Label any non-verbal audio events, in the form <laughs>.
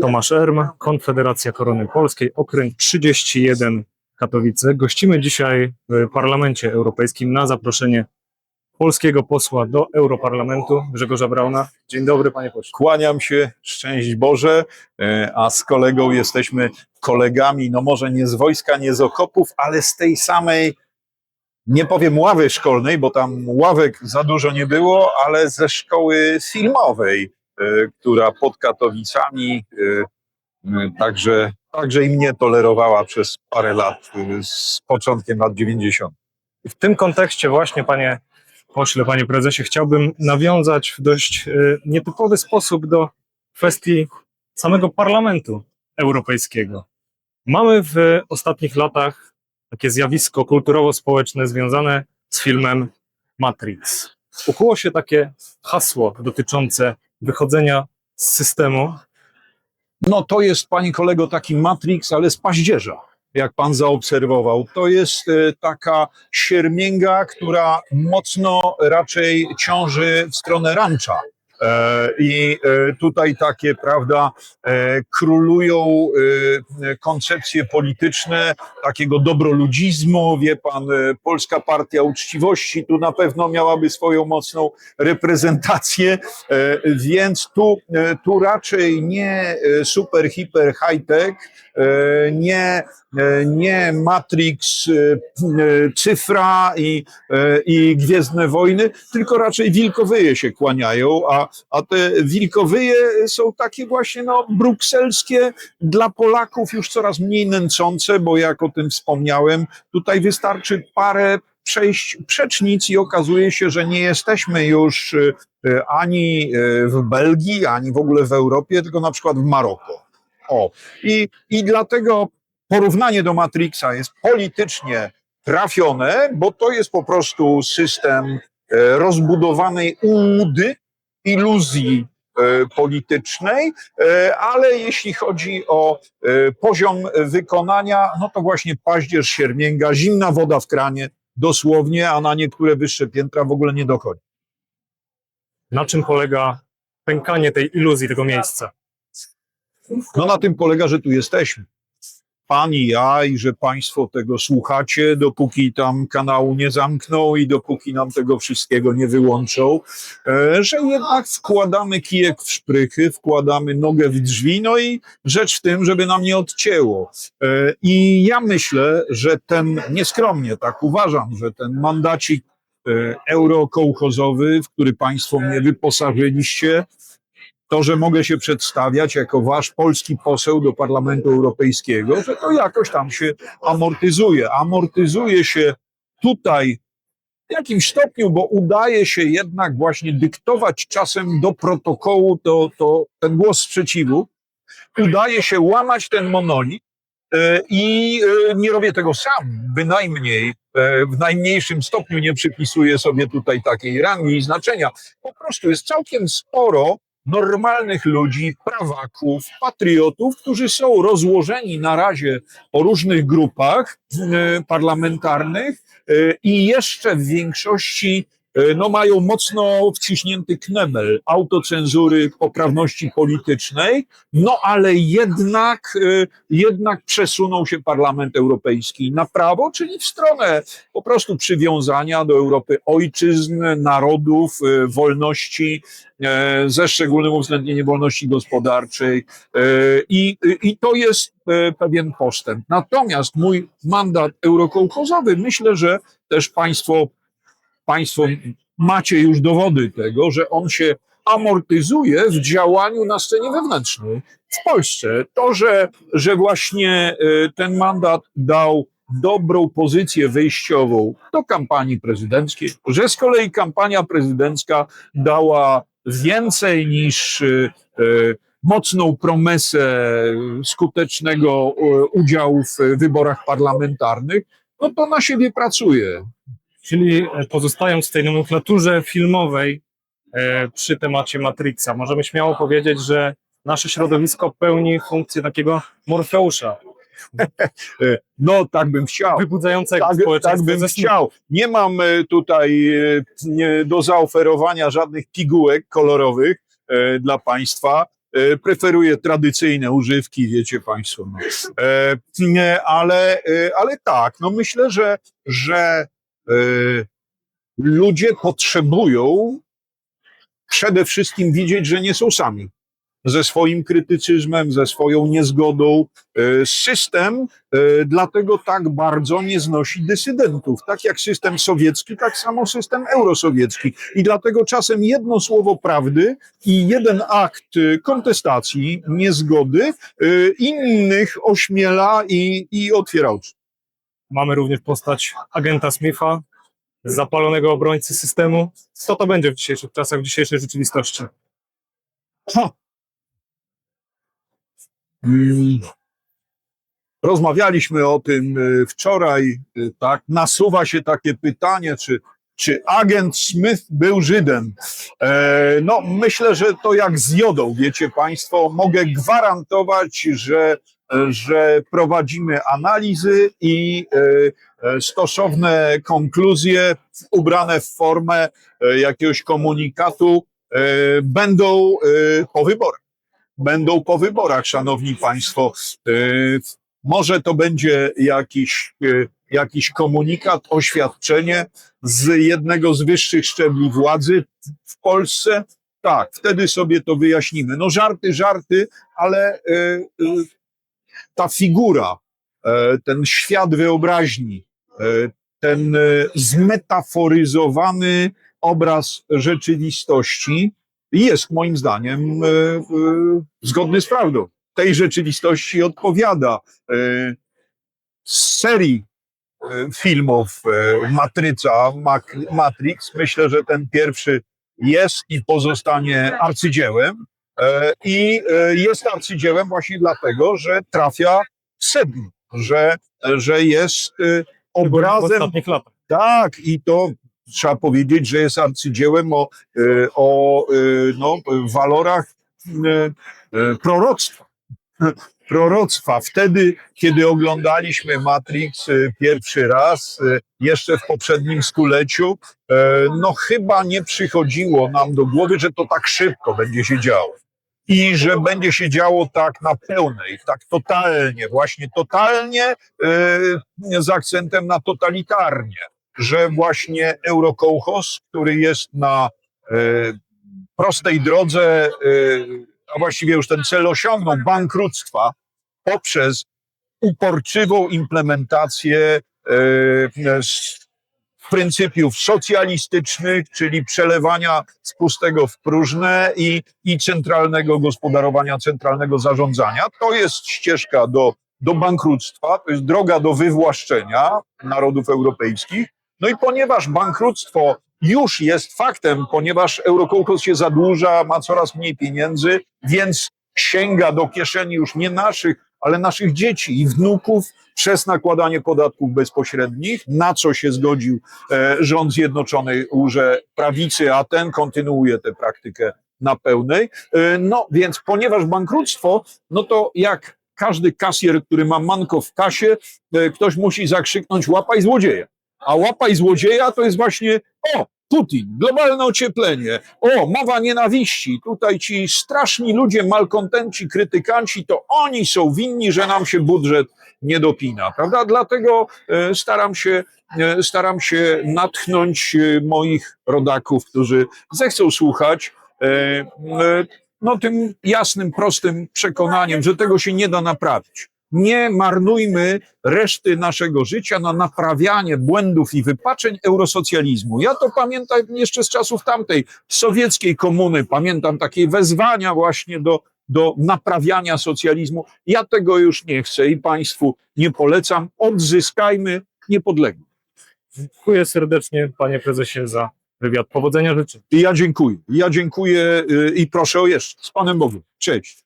Tomasz Erm, Konfederacja Korony Polskiej, okręg 31 Katowice. Gościmy dzisiaj w Parlamencie Europejskim na zaproszenie polskiego posła do Europarlamentu Grzegorza Brauna. Dzień dobry, panie pośle. Kłaniam się, szczęść Boże, e, a z kolegą jesteśmy kolegami, no może nie z wojska, nie z okopów, ale z tej samej, nie powiem ławy szkolnej, bo tam ławek za dużo nie było, ale ze szkoły filmowej, która pod Katowicami e, e, także, także i mnie tolerowała przez parę lat, e, z początkiem lat 90. W tym kontekście właśnie, panie pośle, panie prezesie, chciałbym nawiązać w dość e, nietypowy sposób do kwestii samego Parlamentu Europejskiego. Mamy w ostatnich latach takie zjawisko kulturowo-społeczne związane z filmem Matrix. Ukuło się takie hasło dotyczące wychodzenia z systemu. No to jest, panie kolego, taki Matrix, ale z paździerza, jak pan zaobserwował. To jest e, taka siermięga, która mocno raczej ciąży w stronę rancza. E, I e, tutaj takie, prawda, e, królują koncepcje polityczne takiego dobroludzizmu. Wie pan, Polska Partia Uczciwości tu na pewno miałaby swoją mocną reprezentację, więc tu, tu raczej nie super, hiper, high-tech, nie, nie Matrix, cyfra i, i Gwiezdne Wojny, tylko raczej wilkowyje się kłaniają, a, a te wilkowyje są takie właśnie no, brukselskie, dla Polaków już coraz mniej nęcące, bo jak o tym wspomniałem, tutaj wystarczy parę przejść przecznic i okazuje się, że nie jesteśmy już e, ani e, w Belgii, ani w ogóle w Europie, tylko na przykład w Maroko. O, i, i dlatego porównanie do Matrixa jest politycznie trafione, bo to jest po prostu system e, rozbudowanej ułudy, iluzji e, politycznej, e, ale jeśli chodzi o e, poziom wykonania, no to właśnie paździerz, siermięga, zimna woda w kranie, dosłownie, a na niektóre wyższe piętra w ogóle nie dochodzi. Na czym polega pękanie tej iluzji tego miejsca? No na tym polega, że tu jesteśmy. Pan i ja, i że Państwo tego słuchacie, dopóki tam kanału nie zamkną i dopóki nam tego wszystkiego nie wyłączą, e, że jednak wkładamy kijek w szprychy, wkładamy nogę w drzwi, no i rzecz w tym, żeby nam nie odcięło. E, I ja myślę, że ten, nieskromnie tak uważam, że ten mandacik e, eurokołchozowy, w który Państwo mnie wyposażyliście, to, że mogę się przedstawiać jako wasz polski poseł do Parlamentu Europejskiego, że to jakoś tam się amortyzuje. Amortyzuje się tutaj w jakimś stopniu, bo udaje się jednak właśnie dyktować czasem do protokołu to, to ten głos sprzeciwu. Udaje się łamać ten monolit e, i e, nie robię tego sam, bynajmniej e, w najmniejszym stopniu nie przypisuję sobie tutaj takiej rangi i znaczenia. Po prostu jest całkiem sporo normalnych ludzi, prawaków, patriotów, którzy są rozłożeni na razie po różnych grupach e, parlamentarnych e, i jeszcze w większości no, mają mocno wciśnięty knebel autocenzury, poprawności politycznej, no ale jednak, e, jednak przesunął się Parlament Europejski na prawo, czyli w stronę po prostu przywiązania do Europy ojczyzn, narodów, e, wolności, e, ze szczególnym uwzględnieniem wolności gospodarczej e, i, i to jest e, pewien postęp. Natomiast mój mandat eurokołchozowy, myślę, że też państwo, państwo macie już dowody tego, że on się amortyzuje w działaniu na scenie wewnętrznej w Polsce. To, że, że właśnie e, ten mandat dał dobrą pozycję wyjściową do kampanii prezydenckiej, że z kolei kampania prezydencka dała więcej niż e, e, mocną promesę skutecznego udziału w wyborach parlamentarnych, no to na siebie pracuje. Czyli e, pozostając w tej nomenklaturze filmowej e, przy temacie Matrixa, możemy śmiało powiedzieć, że nasze środowisko pełni funkcję takiego Morfeusza, <laughs> E, No, tak bym chciał. wybudzającego Tak, społeczeństwo tak bym chciał. Nie mam tutaj do zaoferowania żadnych pigułek kolorowych dla Państwa. preferuje tradycyjne używki, wiecie Państwo. No. E, ale, ale tak, no myślę, że, że ludzie potrzebują przede wszystkim widzieć, że nie są sami. Ze swoim krytycyzmem, ze swoją niezgodą. E, System e, dlatego tak bardzo nie znosi dysydentów. Tak jak system sowiecki, tak samo system eurosowiecki. I dlatego czasem jedno słowo prawdy i jeden akt e, kontestacji, niezgody e, innych ośmiela i, i otwiera oczy. Mamy również postać agenta Smitha, zapalonego obrońcy systemu. Co to będzie w dzisiejszych czasach, w dzisiejszej rzeczywistości? Ha. Mm. Rozmawialiśmy o tym y, wczoraj, y, tak? Nasuwa się takie pytanie, czy, czy agent Smith był Żydem? E, no, myślę, że to jak z jodą, wiecie Państwo. Mogę gwarantować, że, że prowadzimy analizy i e, e, stosowne konkluzje ubrane w formę e, jakiegoś komunikatu będą po wyborach. Będą po wyborach, szanowni państwo. Może to będzie jakiś, jakiś komunikat, oświadczenie z jednego z wyższych szczebli władzy w Polsce. Tak, wtedy sobie to wyjaśnimy. No żarty, żarty, ale ta figura, e, ten świat wyobraźni, e, ten e, zmetaforyzowany obraz rzeczywistości jest moim zdaniem zgodny z prawdą. Tej rzeczywistości odpowiada. Z serii filmów Matryca, Matrix, myślę, że ten pierwszy jest i pozostanie arcydziełem. E, I e, jest arcydziełem właśnie dlatego, że trafia w sedno, że, że jest W obrazem tak, i to trzeba powiedzieć, że jest arcydziełem o, e, o e, no, walorach proroctwa. <laughs> Proroctwa. Wtedy, kiedy oglądaliśmy Matrix pierwszy raz, jeszcze w poprzednim stuleciu, no chyba nie przychodziło nam do głowy, że to tak szybko będzie się działo. I że będzie się działo tak na pełnej, tak totalnie, właśnie totalnie e, z akcentem na totalitarnie że właśnie Eurokołchos, który jest na e, prostej drodze, e, a właściwie już ten cel osiągnął, bankructwa, poprzez uporczywą implementację pryncypiów socjalistycznych, czyli przelewania z pustego w próżne i, i centralnego gospodarowania, centralnego zarządzania. To jest ścieżka do, do bankructwa, to jest droga do wywłaszczenia narodów europejskich. No i ponieważ bankructwo już jest faktem, ponieważ Eurokołchos się zadłuża, ma coraz mniej pieniędzy, więc sięga do kieszeni już nie naszych, ale naszych dzieci i wnuków przez nakładanie podatków bezpośrednich, na co się zgodził e, rząd Zjednoczonej Urze Prawicy, a ten kontynuuje tę praktykę na pełnej. E, no więc ponieważ bankructwo, no to jak każdy kasjer, który ma manko w kasie, e, ktoś musi zakrzyknąć łapaj złodzieja. A łapaj złodzieja to jest właśnie, o, Putin, globalne ocieplenie, o, mowa nienawiści. Tutaj ci straszni ludzie, malkontenci, krytykanci, to oni są winni, że nam się budżet nie dopina, prawda? Dlatego e, staram się, e, staram się natchnąć e, moich rodaków, którzy zechcą słuchać, no tym jasnym, prostym przekonaniem, że tego się nie da naprawić. Nie marnujmy reszty naszego życia na naprawianie błędów i wypaczeń eurosocjalizmu. Ja to pamiętam jeszcze z czasów tamtej sowieckiej komuny. Pamiętam takie wezwania właśnie do, do naprawiania socjalizmu. Ja tego już nie chcę i Państwu nie polecam. Odzyskajmy niepodległość. Dziękuję serdecznie, panie prezesie, za wywiad. Powodzenia życzę. I ja dziękuję. Ja dziękuję y, i proszę o jeszcze. Z Panem Bogiem. Cześć.